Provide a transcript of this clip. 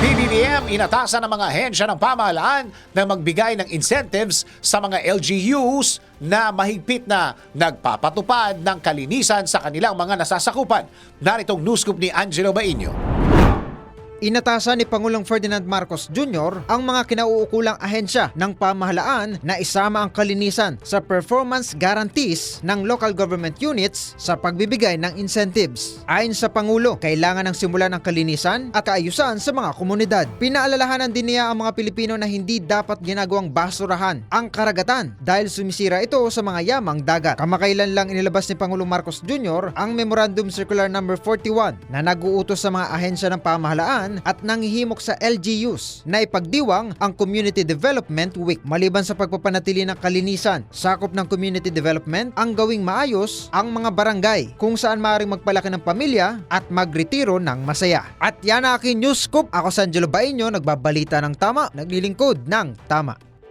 PBBM inatasan ng mga ahensya ng pamahalaan na magbigay ng incentives sa mga LGUs na mahigpit na nagpapatupad ng kalinisan sa kanilang mga nasasakupan. Naritong news scoop ni Angelo Bainio. Inatasan ni Pangulong Ferdinand Marcos Jr. ang mga kinauukulang ahensya ng pamahalaan na isama ang kalinisan sa performance guarantees ng local government units sa pagbibigay ng incentives. Ayon sa Pangulo, kailangan ng simulan ng kalinisan at kaayusan sa mga komunidad. Pinaalalahanan din niya ang mga Pilipino na hindi dapat ginagawang basurahan ang karagatan dahil sumisira ito sa mga yamang dagat. Kamakailan lang inilabas ni Pangulong Marcos Jr. ang Memorandum Circular No. 41 na nag-uutos sa mga ahensya ng pamahalaan at nanghihimok sa LGUs na ipagdiwang ang Community Development Week. Maliban sa pagpapanatili ng kalinisan, sakop ng community development ang gawing maayos ang mga barangay kung saan maaaring magpalaki ng pamilya at magretiro ng masaya. At yan ang aking news scoop. Ako Sanjelo Bainyo, nagbabalita ng tama, naglilingkod ng tama.